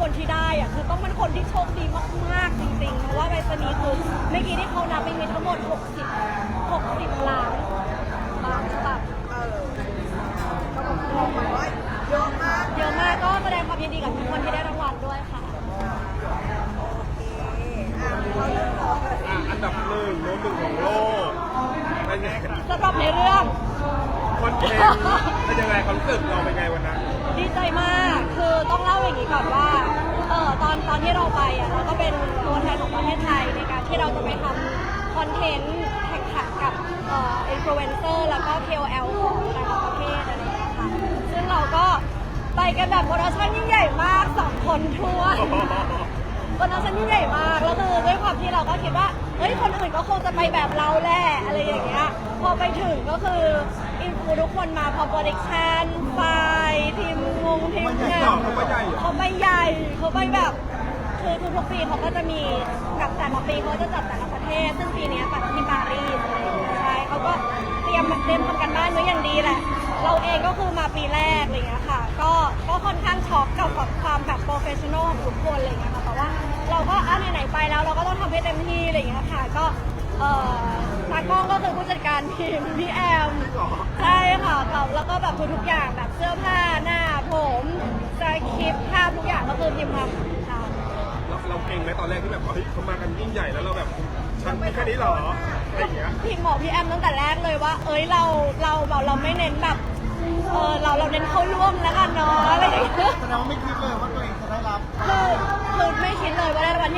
คนที่ได้อะคือต้องเป็นคนที่โชคดีมากๆจริงๆ เพราะว่าใบสนีย์คือเมื่อกี้ที่เขานับไปมีทั้งหมด 60 60ล้านล้านฉบับเออก็บอกหมายว่าเยอะมากเยอะมากก็แสดงความยินดีกับทุกคนที่ได้รางวัลด้วยค่ะ อะเขาเรื่องของอะอันดับหนึ่งโน้ตหนึ่งของโลกเป็นไงสำหรับในเรื่อง คอนเทนต์เป็นยังไงความรู้สึกเราเป็นไงวันนั้น ดีใจมากคือ ต้องเล่าอย่างนี้ก่อนว่าเออตอนตอนที่เราไปอะเราก็เป็นตัวแทนของประเทศไทยในการที่เราจะไปทำคอนเทนต์แข่งขันกับเอ่ออินฟลูเอนเซอร์แล้วก็ KOL ของแต่ละประเทศอะไรอย่างเงี้ยค่ะซึ่งเราก็ไปกันแบบโปรดักชั่นยิ่งใหญ่มากสองคนทั่วโปรดักชั่นยิ่งใหญ่มาก แล้วคือด้วยความที่เราก็คิดว่า เฮ้ยคนอื่นก็คงจะไปแบบเราแหละอะไรอย่างเงี้ยพอไปถึงก็คืออินฟูทุกคนมาพอโปรดักชันไฟล์ทีมงงทีมงานเขาไปใหญ่เหรเขาไปใหญ่เขาไปแบบคือทุกๆปีเขาก็จะมีกับแต่ละปีเขาจะจัดแต่ละประเทศ ซึ่งปีเนี้ยจัดที่ปารีสอะไรอย่างเงี้ยใช่เขาก็เตรียมเตรียมทำกันบ้านไว้อย่างดีแหละ เราเองก็คือมาปีแรกอะไรอย่างเงี้ยค่ะ ก็ก็ค่อนข้างช็อกกับกับความแบบโปรเฟชชั่นอลของทุกคนอะไรอย่างเงี้ยค่ะแต่ว่าเราก็อะไหนๆไปแล้วเราก็ต้องทำให้เต็มที่อะไรอย่างเงี้ยค่ะ ก็เอ่อตากล้องก็คือผู้จัดการทีมพี่แอมใช่ค่ะกับแล้วก็แบบทุกๆอย่างแบบเสื้อผ้าหน้าผมสคริปต์ภาพทุกอย่างก็คือพิมพ์ทำค่ะ เราเราเก่งไหมตอนแรกที่แบบเฮ้ยเขามากันยิ่งใหญ่แล้วเราแบบฉันมีแค่นี้เหรออะไรอย่างเงี้ยพิมพ์บอกพี่แอมตั้งแต่แรกเลยว่า เอ้ยเราเราแบบเราไม่เน้นแบบ เออเราเราเน้นเข้าร่วมแล้วกันเนาะอะไรอย่างเงี้ยแสดงว่าไม่คิดเลยว่าตัวเองจะได้รับ คือคือไม่คิดเลยว่าได้รางวัล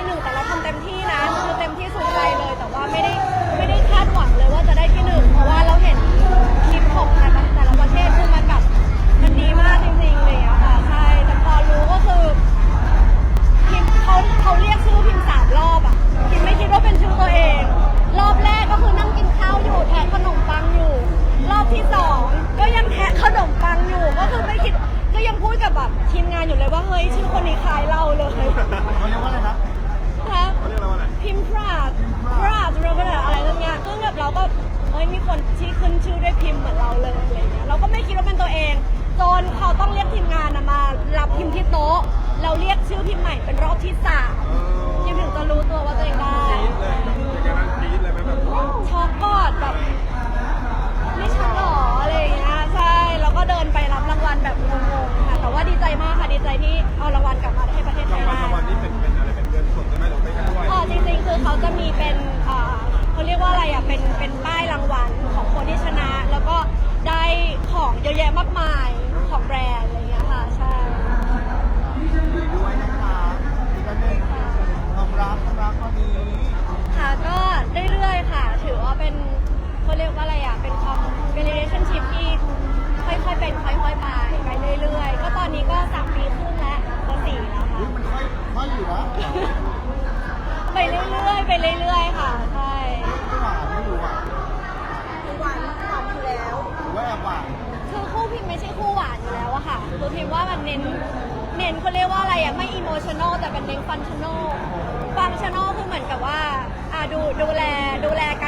เราเรียกชื่อพิมพ์ใหม่เป็นรอบที่สามเออพิมถึงจะรู้ตัวว่าตัวเองได้กรี๊ดเลยแบบเป็นไงบ้างกรี๊ดเลยไหมแบบช็อกก่อนแบบไม่ชัดหรออะไรอย่างเงี้ยใช่ แล้วก็เดินไปรับรางวัลแบบงงๆค่ะ แต่ว่าดีใจมากค่ะ ดีใจที่เอารางวัลกลับมาให้ประเทศไทรางยวัลได้รางวัลนี่เป็นเป็นอะไรเป็นเงินสดใช่ไหมหรือเป็นกันด้วยเออจริงๆคือเขาจะมีเป็นเอ่อเขาเรียกว่าอะไรอะ เป็นเป็นป้ายรางวัลของคนที่ชนะ แล้วก็ได้ของเยอะแยะมากมายของแบรนด์อะไรอย่างเงี้ยค่ะ ใช่ ดีด้วยนะคะอีกอันหนึ่งความรักความรักตอนนี้ ค่ะก็เรื่อยๆค่ะ ถือว่าเป็นเขาเรียกว่าอะไรอะ เป็นความเป็น relationship ที่ค่อยๆเป็นค่อยๆไปไปเรื่อยๆ ก็ตอนนี้ก็สามปีครึ่งแล้วจะสี่แล้วค่ะ อุ๊ยมันค่อยค่อยอยู่นะ ไปเรื่อยๆ ไป เรื่อยๆค่ะใช่ไม่หวานไม่รู้อะทุกวันอยู่แล้วหรือว่าแอบหวานคือคู่พิมไม่ใช่คู่หวานอยู่แล้วอะค่ะคือพิมว่ามันเน้นเน้นเขาเรียกว่าอะไรอะไม่อิโมชันอลแต่เป็นเน้นฟังชั่นอลฟังชั่นอลคือเหมือนกับว่าอ่าดูดูแลดูแลกัน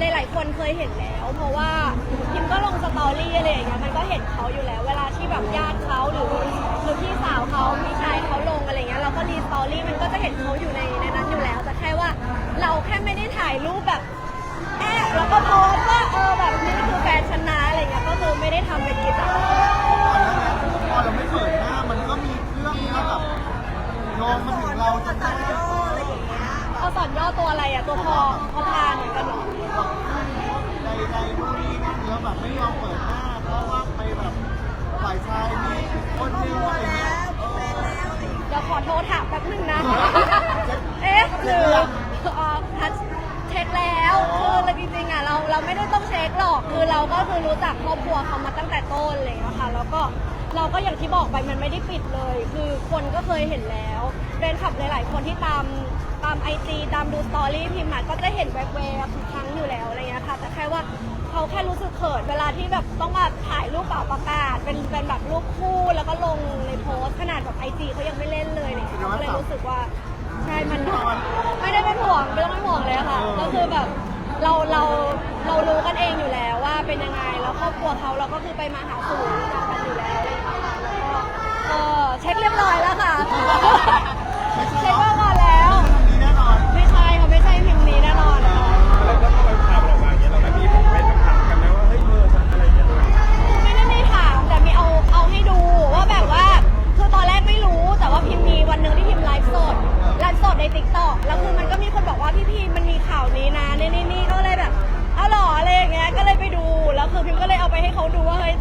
หลายๆคนเคยเห็นแล้ว เพราะว่าพิมก็ลงสตอรี่อะไรอย่างเงี้ยมันก็เห็นเขาอยู่แล้ว เวลาที่แบบญาติเขาหรือหรือพี่สาวเขาพี่ชายเขาลงอะไรเงี้ยเราก็รีสตอรี่มันก็จะเห็นเขาอยู่ในในนั้นอยู่แล้วแต่แค่ว่าเราแค่ไม่ได้ถ่ายรูปแบบแอบแล้วก็โพสว่าเออแบบนี่คือแฟนชนะอะไรเงี้ย เราเราไม่ได้ต้องเช็คหรอกคือเราก็คือรู้จักครอบครัวเขามาตั้งแต่ต้นเลยนะคะแล้วก็เราก็อย่างที่บอกไปมันไม่ได้ปิดเลย คือคนก็เคยเห็นแล้วแฟนคลับหลาย ๆ คนที่ตามตามไอจีตามดูสตอรี่พิมพ์อะก็จะเห็นแวบๆทุกครั้งอยู่แล้วอะไรเงี้ยค่ะแต่แค่ว่าเขาแค่รู้สึกเขินเวลาที่แบบต้องมาถ่ายรูปเปล่าประกาศ เป็นเป็นแบบรูปคู่แล้วก็ลงในโพสต์ขนาดแบบไอจีเขายังไม่เล่นเลยอะไรเนี่ยก็เลยรู้สึกว่าใช่มันไม่ได้เป็นห่วงไม่ต้องเป็นห่วงเลยค่ะก็คือแบบ เราเราเรารู้กันเองอยู่แล้วว่าเป็นยังไงแล้วครอบครัวเขาเราก็คือไปมาหาสู่กันอยู่แล้วอะไรอย่างเงี้ยค่ะแล้วก็เออเช็คเรียบร้อยแล้วค่ะใช่เช็คว่าก่อน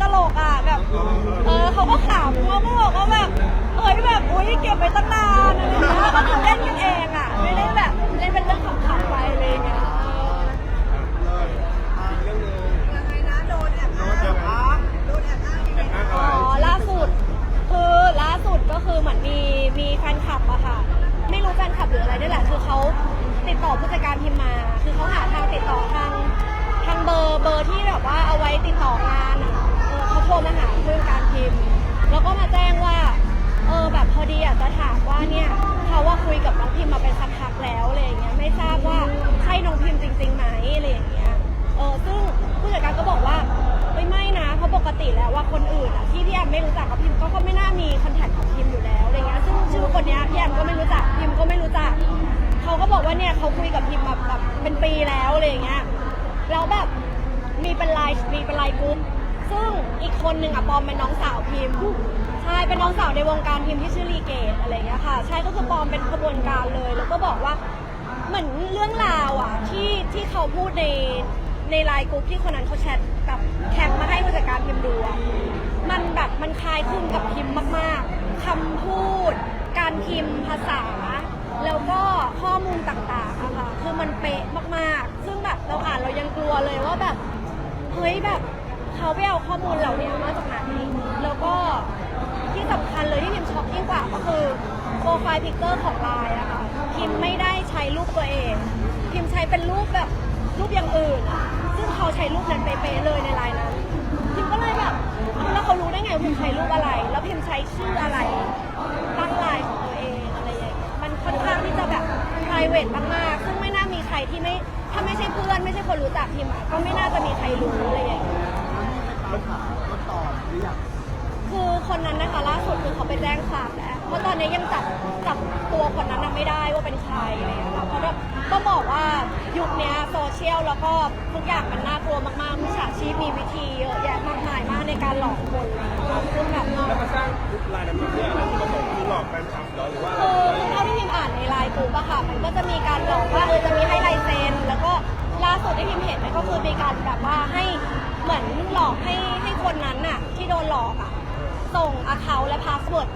ตลกอะแบบ เออเขาก็ขำเขาก็บอกว่าแบบเฮ้ยแบบอุ้ยเก็บไปตั้งนานอะไรอย่างเงี้ยก็คือเล่นกันเองอะไม่ได้แบบเล่นเป็นเรื่องขำๆไปอะไรอย่างเงี้ยเลยอะเรื่องหนึงยังไงนะโดนแอบอ้างเดี๋ยวอ้างโดนแอบอ้างยังไงแอบอ้างนะอะไรอ๋อล่าสุดคือล่าสุดก็คือเหมือนมีมีแฟนคลับอะค่ะ ไม่รู้แฟนคลับหรืออะไรนี่แหละคือเขาติดต่อผู้จัดการพิมมา คือเขาหาทางติดต่อทางทางเบอร์เบอร์ที่แบบว่าเอาไว้ติดต่องานอะ โทรมาหาผู้จัดการพิมพ์ แล้วก็มาแจ้งว่า เออแบบพอดีอยากจะถามว่าเนี่ยเขาว่าคุยกับน้องพิมพ์มาเป็นสักพักแล้วอะไรอย่างเงี้ยไม่ทราบว่าใช่น้องพิมพ์จริงๆไหมอะไรอย่างเงี้ยเออซึ่งผู้จัดการก็บอกว่าไม่ไม่นะเพราะปกติแล้วว่าคนอื่นอะที่พี่แอมไม่รู้จักกับพิมก็ก็ไม่น่ามีคอนแทคของพิมอยู่แล้วอะไรเงี้ยซึ่งชื่อคนเนี้ยพี่แอมก็ไม่รู้จักพิมก็ไม่รู้จักเขาก็บอกว่าเนี่ยเขาคุยกับพิมมาแบบเป็นปีแล้วอะไรอย่างเงี้ยแล้วแบบมีเป็นไลน์มีเป็นไลน์กรุ๊ป ซึ่งอีกคนหนึ่งอะปอมเป็นน้องสาวพิมใช่เป็นน้องสาวในวงการพิมที่ชื่อลีเกตอะไรเงี้ยค่ะ ใช่ก็คือปอมเป็นขบวนการเลย แล้วก็บอกว่าเหมือนเรื่องราวอะที่ที่เขาพูดในในไลน์กรุ๊ปที่คนนั้นเขาแชทกับแคปมาให้ผู้จัดการพิมพ์ดูอะมันแบบมันคล้ายคลึงกับพิมพ์มาก ๆคำพูด การพิมพ์ภาษา แล้วก็ข้อมูลต่างๆอะค่ะคือมันเป๊ะมากๆ ซึ่งแบบเราอ่านเรายังกลัวเลยว่าแบบเฮ้ยแบบ เขาไปเอาข้อมูลเหล่านี้มาจากไหนแล้วก็ที่สำคัญเลยที่พิมช็อกยิ่งกว่าก็คือโปรไฟล์พิกเกอร์ของไลน์อะค่ะพิมไม่ได้ใช้รูปตัวเอง พิมใช้เป็นรูปแบบรูปอย่างอื่น ซึ่งเขาใช้รูปนั้นเป๊ะๆเลยในไลน์นั้น พิมก็เลยแบบเอาแล้วเขารู้ได้ไงว่าพิมใช้รูปอะไร แล้วพิมใช้ชื่ออะไรตั้งไลน์ของตัวเองอะไรอย่างเงี้ยมันค่อนข้างที่จะแบบ p r i v a t มากๆซึ่งไม่น่ามีใครที่ไม่ถ้าไม่ใช่เพื่อนไม่ใช่คนรู้จักพิมอะก็ไม่น่าจะมีใครรู้อะไรอย่างเงี้ย ตามหาต้นตอหรือยังคือคนนั้นนะคะล่าสุดคือเขาไปแจ้งความแล้วเพราะตอนนี้ยังจับจับตัวคนนั้นน่ะไม่ได้ว่าเป็นใครอะไรอย่างเงี้ยค่ะเพราะว่าต้องบอกว่ายุคเนี้ยโซเชียลแล้วก็ทุกอย่างมันน่ากลัวมากๆมิจฉาชีพมีวิธีเยอะแยะมากมายมากในการหลอกคนอะไรอย่างเงี้ยซึ่งแบบ แล้วมาสร้างกรุ๊ปไลน์นั้นมาเพื่ออะไรที่ประสงค์คือหลอกแฟนคลับเหรอหรือว่าอะไรคือเท่าที่พิมอ่านในไลน์กลุ่มอะค่ะ มันก็จะมีการหลอกว่าเออจะมีให้ลายเซ็น แล้วก็ล่าสุดที่พิมเห็นเนี่ยก็คือมีการแบบว่าให้เหมื อกให้ให้คนนั้นน่ะที่โดนหลอกอะส่งอาเคาและพาสเวิร์ด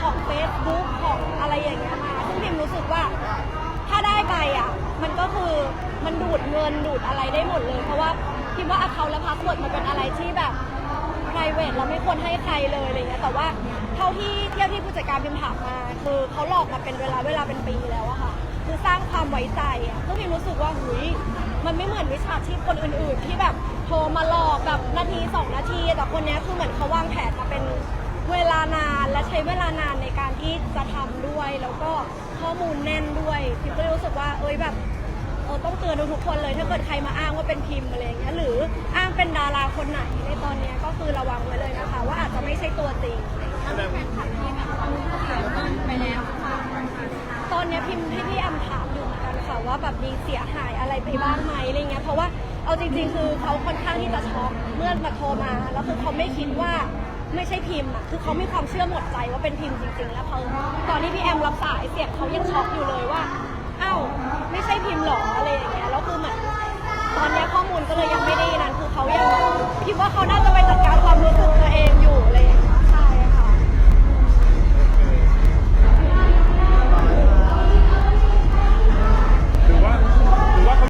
ของ Facebook ของอะไรอย่างเงี้ยมาซึ่งพิมรู้สึกว่าถ้าได้ไปอะมันก็คือมันดูดเงินดูดอะไรได้หมดเลย เพราะว่าพิมว่าอาเคาและพาสเวิร์ดมันเป็นอะไรที่แบบ p r i v a t เราไม่ควรให้ใครเลยอะไรเงี้ยแต่ว่าเท่าที่เที่ยวที่ผู้จัดการพิมถามมา คือเขาหลอกมาเป็นเวลาเวลาเป็นปีแล้วอะค่ะ คือสร้างความไว้ใจอะซึ่งพิมรู้สึกว่าหุย มันไม่เหมือนวิชาชีพคนอื่น ๆ ที่แบบโทรมาหลอกแบบนาทีสองนาที แต่คนเนี้ยคือเหมือนเขาวางแผนมาเป็นเวลานานและใช้เวลานานในการที่จะทำด้วย แล้วก็ข้อมูลแน่นด้วยพิมก็เลยรู้สึกว่าเอ้ยแบบเออต้องเตือนทุกๆคนเลย ถ้าเกิดใครมาอ้างว่าเป็นพิมพ์อะไรอย่างเงี้ยหรืออ้างเป็นดาราคนไหนในตอนเนี้ยก็คือระวังไว้เลยนะคะ ว่าอาจจะไม่ใช่ตัวจริงอะไรอย่างเงี้ยแสดงว่า ตอนเนี้ยพิมพ์ให้พี่แอมถามอยู่เหมือนกันค่ะ ว่าแบบมีเสียหายอะไรไปบ้างไหมอะไรเงี้ยเพราะว่าเอาจริง ๆ คือเขาค่อนข้างที่จะช็อกเมื่อมาโทรมาแล้วคือเขาไม่คิดว่าไม่ใช่พิมพ์อะคือเขามีความเชื่อหมดใจว่าเป็นพิมพ์จริงๆ แล้วเขาตอนที่พี่แอมรับสายเสียงเขายังช็อกอยู่เลย